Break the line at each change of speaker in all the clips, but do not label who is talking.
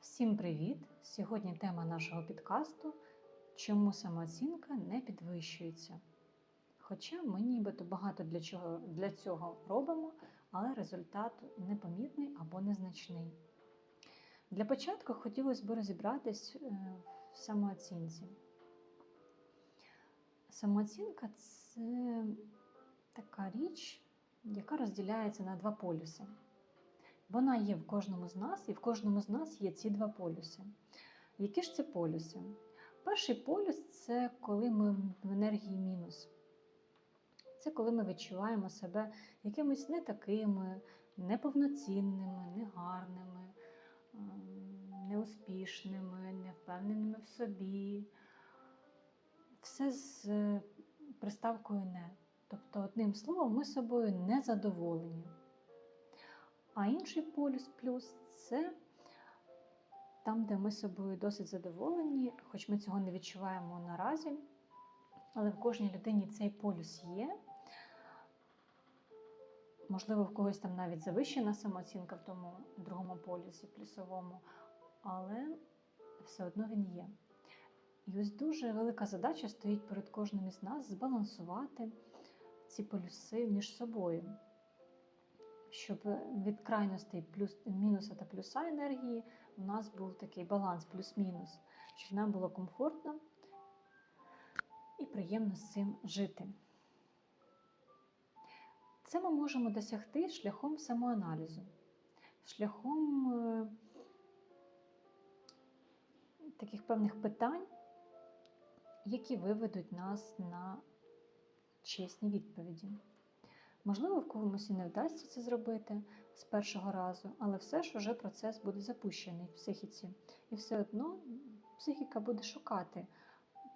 Всім привіт! Сьогодні тема нашого підкасту Чому самооцінка не підвищується? Хоча ми нібито багато для, чого, для цього робимо, але результат непомітний або незначний. Для початку хотілося б розібратись е, в самооцінці. Самооцінка це така річ, яка розділяється на два полюси. Вона є в кожному з нас, і в кожному з нас є ці два полюси. Які ж це полюси? Перший полюс це коли ми в енергії мінус. Це коли ми відчуваємо себе якимись не такими, неповноцінними, негарними, ем, неуспішними, невпевненими в собі. Все з приставкою не. Тобто, одним словом, ми собою не задоволені. А інший полюс плюс це там, де ми собою досить задоволені, хоч ми цього не відчуваємо наразі, але в кожній людині цей полюс є. Можливо, в когось там навіть завищена самооцінка в тому другому полюсі, плюсовому, але все одно він є. І ось дуже велика задача стоїть перед кожним із нас збалансувати ці полюси між собою щоб від крайностей плюс, мінуса та плюса енергії у нас був такий баланс, плюс-мінус, щоб нам було комфортно і приємно з цим жити. Це ми можемо досягти шляхом самоаналізу, шляхом е, таких певних питань, які виведуть нас на чесні відповіді. Можливо, в комусь і не вдасться це зробити з першого разу, але все ж уже процес буде запущений в психіці. І все одно психіка буде шукати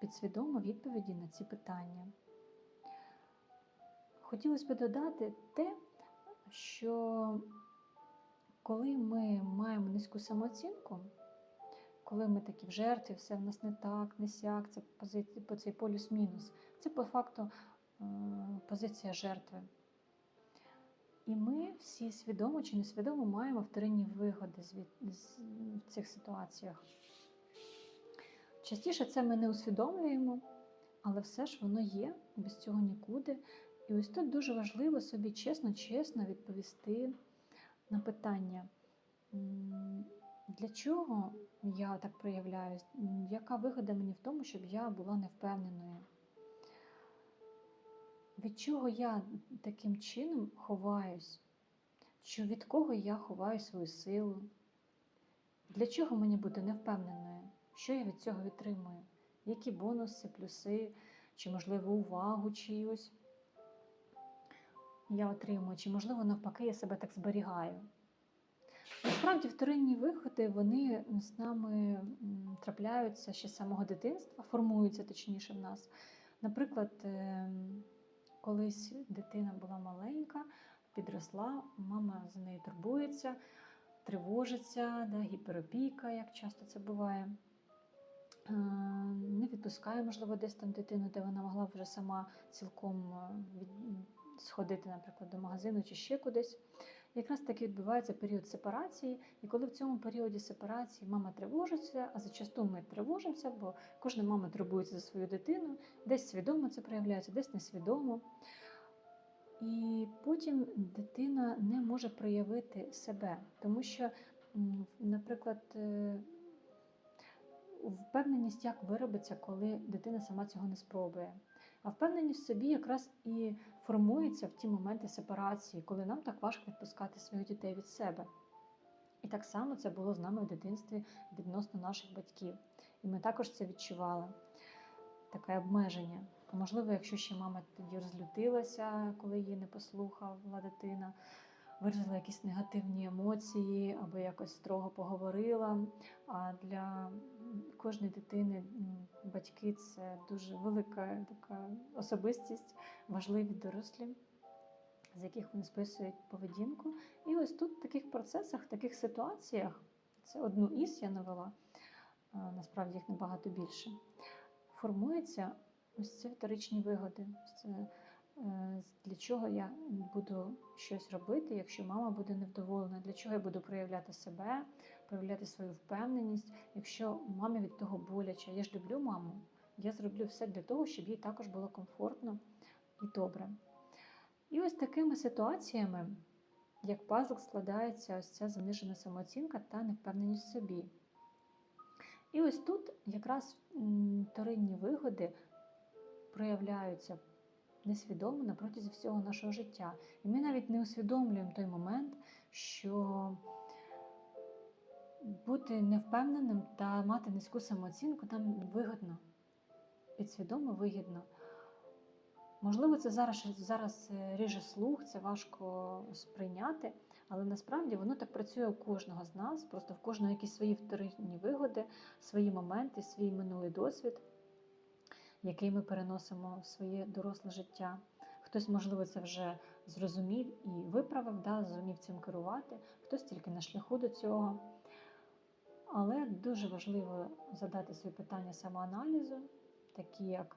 підсвідомо відповіді на ці питання. Хотілося б додати те, що коли ми маємо низьку самооцінку, коли ми такі в жертві, все в нас не так, не сяк, це по цей полюс-мінус, це по факту е, позиція жертви. І ми всі свідомо чи несвідомо маємо вторинні вигоди в цих ситуаціях. Частіше це ми не усвідомлюємо, але все ж воно є, без цього нікуди. І ось тут дуже важливо собі чесно-чесно відповісти на питання, для чого я так проявляюсь, яка вигода мені в тому, щоб я була невпевненою. Від чого я таким чином ховаюсь? Що від кого я ховаю свою силу? Для чого мені бути невпевненою? Що я від цього відтримую? Які бонуси, плюси, чи, можливо, увагу чиюсь я отримую, чи, можливо, навпаки, я себе так зберігаю? Насправді, вторинні виходи вони з нами трапляються ще з самого дитинства, формуються точніше в нас. Наприклад, ем, Колись дитина була маленька, підросла, мама за нею турбується, тривожиться, да, гіперопіка, як часто це буває. Не відпускає, можливо, десь там дитину, де вона могла вже сама цілком від... сходити, наприклад, до магазину чи ще кудись. Якраз таки відбувається період сепарації, і коли в цьому періоді сепарації мама тривожиться, а зачасту ми тривожимося, бо кожна мама турбується за свою дитину, десь свідомо це проявляється, десь несвідомо. І потім дитина не може проявити себе, тому що, наприклад, е, впевненість як виробиться, коли дитина сама цього не спробує. А впевненість в собі якраз і формується в ті моменти сепарації, коли нам так важко відпускати своїх дітей від себе. І так само це було з нами в дитинстві відносно наших батьків. І ми також це відчували, таке обмеження. Можливо, якщо ще мама тоді розлютилася, коли її не послухала дитина, виразила якісь негативні емоції або якось строго поговорила. А для кожної дитини батьки це дуже велика така особистість, важливі дорослі, з яких вони списують поведінку. І ось тут в таких процесах, в таких ситуаціях, це одну із я навела, насправді їх набагато більше, формуються ось ці вторичні вигоди. Це Для чого я буду щось робити, якщо мама буде невдоволена? Для чого я буду проявляти себе, проявляти свою впевненість, якщо мамі від того боляче? Я ж люблю маму. Я зроблю все для того, щоб їй також було комфортно і добре. І ось такими ситуаціями, як пазл, складається ось ця занижена самооцінка та невпевненість в собі. І ось тут якраз вторинні вигоди проявляються несвідомо на протязі всього нашого життя. І ми навіть не усвідомлюємо той момент, що бути невпевненим та мати низьку самооцінку нам вигодно, підсвідомо вигідно. Можливо, це зараз, зараз е, ріже слух, це важко сприйняти, але насправді воно так працює у кожного з нас, просто в кожного якісь свої вторинні вигоди, свої моменти, свій минулий досвід, який ми переносимо в своє доросле життя. Хтось, можливо, це вже зрозумів і виправив, да, зумів цим керувати, хтось тільки на шляху до цього. Але дуже важливо задати собі питання самоаналізу, такі як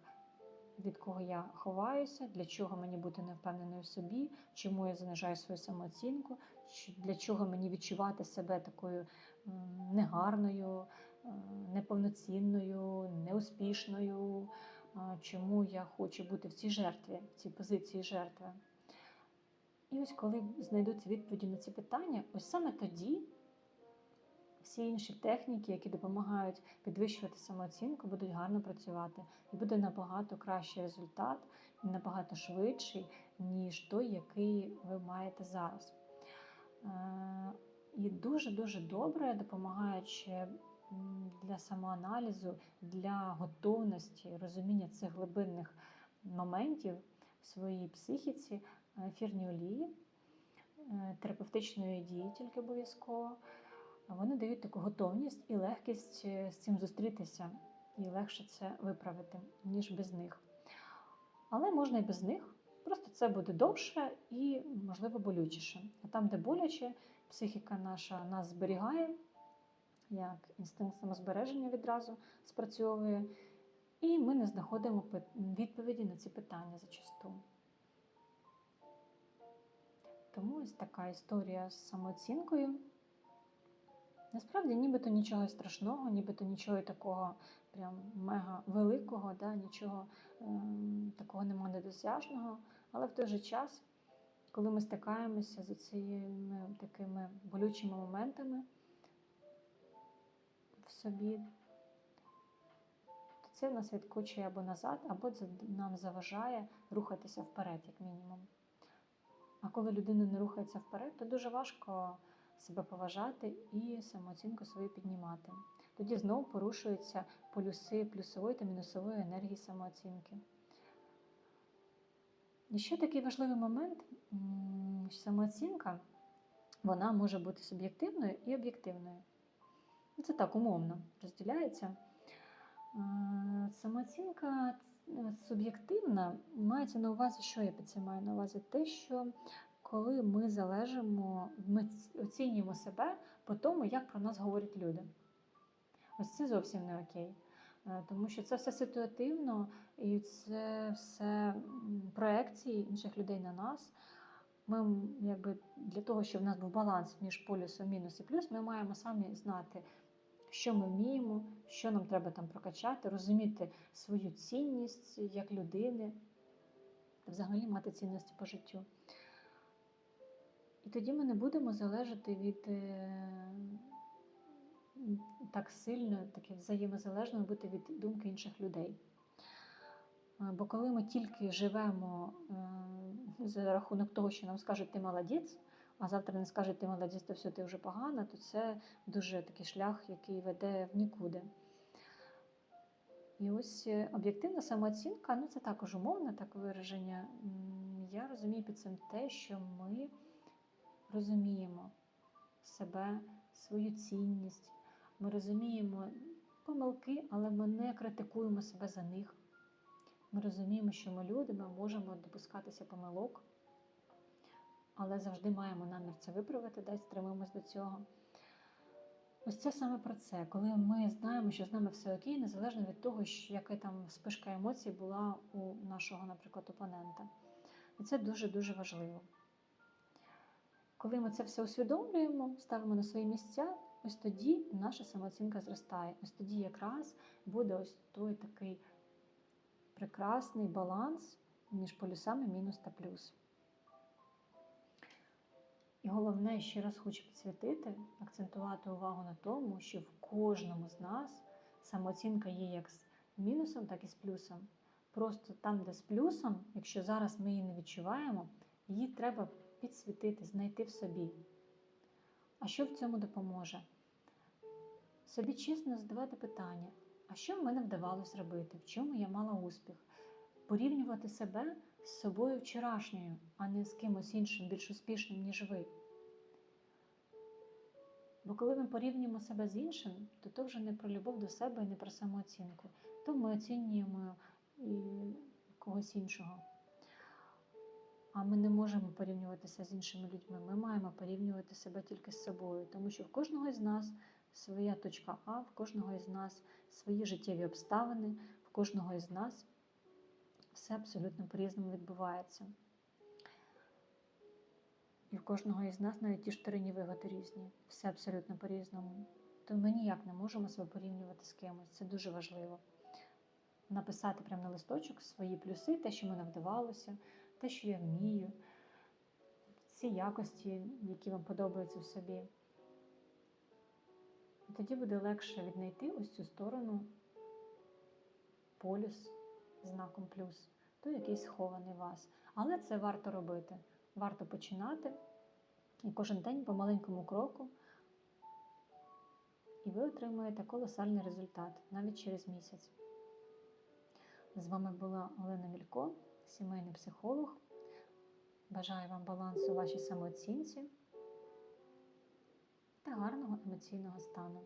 від кого я ховаюся, для чого мені бути невпевненою в собі, чому я занижаю свою самооцінку, для чого мені відчувати себе такою негарною, неповноцінною, неуспішною, чому я хочу бути в цій жертві, в цій позиції жертви. І ось коли знайдуться відповіді на ці питання, ось саме тоді всі інші техніки, які допомагають підвищувати самооцінку, будуть гарно працювати. І буде набагато кращий результат, набагато швидший, ніж той, який ви маєте зараз. Е, І дуже-дуже добре допомагаючи для самоаналізу, для готовності, розуміння цих глибинних моментів в своїй психіці, е, ефірні олії, е, терапевтичної дії тільки обов'язково. Вони дають таку готовність і легкість е, з цим зустрітися, і легше це виправити, ніж без них. Але можна і без них. Просто це буде довше і, можливо, болючіше. А там, де боляче, психіка наша нас зберігає, як інстинкт самозбереження відразу спрацьовує, і ми не знаходимо відповіді на ці питання зачасту. Тому ось така історія з самооцінкою. Насправді, нібито нічого страшного, нібито нічого такого прям мега великого, да, нічого ем, такого нема недосяжного. Але в той же час, коли ми стикаємося з цими такими болючими моментами собі, то це нас відкочує або назад, або нам заважає рухатися вперед, як мінімум. А коли людина не рухається вперед, то дуже важко себе поважати і самооцінку свою піднімати. Тоді знову порушуються полюси плюсової та мінусової енергії самооцінки. І ще такий важливий момент: м, самооцінка вона може бути суб'єктивною і об'єктивною. Ну, Це так умовно розділяється. Е, Самооцінка е, суб'єктивна мається на увазі, що я під цим маю на увазі? Те, що коли ми залежимо, ми оцінюємо себе по тому, як про нас говорять люди. Ось це зовсім не окей. Е, Тому що це все ситуативно і це все проекції інших людей на нас. Ми якби для того, щоб в нас був баланс між полюсом мінус і плюс, ми маємо самі знати, що ми вміємо, що нам треба там прокачати, розуміти свою цінність як людини, та взагалі мати цінності по життю. І тоді ми не будемо залежати від е, так сильно, таке взаємозалежно бути від думки інших людей. Е, Бо коли ми тільки живемо е, за рахунок того, що нам скажуть ти молодець, а завтра не скажуть ти молодець, то все ти вже погано, то це дуже такий шлях, який веде в нікуди. І ось е, об'єктивна самооцінка, ну це також умовне так вираження. Я розумію під цим те, що ми розуміємо себе, свою цінність, ми розуміємо помилки, але ми не критикуємо себе за них. Ми розуміємо, що ми люди, ми можемо допускатися помилок, але завжди маємо намір це виправити, десь стремимось до цього. Ось це саме про це, коли ми знаємо, що з нами все окей, незалежно від того, яка там спишка емоцій була у нашого, наприклад, опонента. І це дуже-дуже важливо. Коли ми це все усвідомлюємо, ставимо на свої місця, ось тоді наша самооцінка зростає. Ось тоді якраз буде ось той такий прекрасний баланс між полюсами мінус та плюс. І головне, ще раз хочу підсвітити, акцентувати увагу на тому, що в кожному з нас самооцінка є як з мінусом, так і з плюсом. Просто там, де з плюсом, якщо зараз ми її не відчуваємо, її треба підсвітити, знайти в собі. А що в цьому допоможе? Собі чесно задавати питання, а що в мене вдавалося робити, в чому я мала успіх? Порівнювати себе з собою вчорашньою, а не з кимось іншим, більш успішним, ніж ви. Бо коли ми порівнюємо себе з іншим, то то вже не про любов до себе і не про самооцінку. То ми оцінюємо і когось іншого. А ми не можемо порівнюватися з іншими людьми. Ми маємо порівнювати себе тільки з собою, тому що в кожного з нас своя точка А, в кожного з нас свої життєві обставини, в кожного з нас все абсолютно по-різному відбувається. І в кожного із нас навіть ті штиринні вигоди різні, все абсолютно по-різному. То ми ніяк не можемо себе порівнювати з кимось. Це дуже важливо. Написати прямо на листочок свої плюси, те, що мене вдавалося, те, що я вмію, ці якості, які вам подобаються в собі. І тоді буде легше віднайти ось цю сторону полюс знаком плюс, той який схований вас. Але це варто робити. Варто починати і кожен день по маленькому кроку, і ви отримаєте колосальний результат навіть через місяць. З вами була Олена Мілько, сімейний психолог. Бажаю вам балансу у вашій самооцінці та гарного емоційного стану.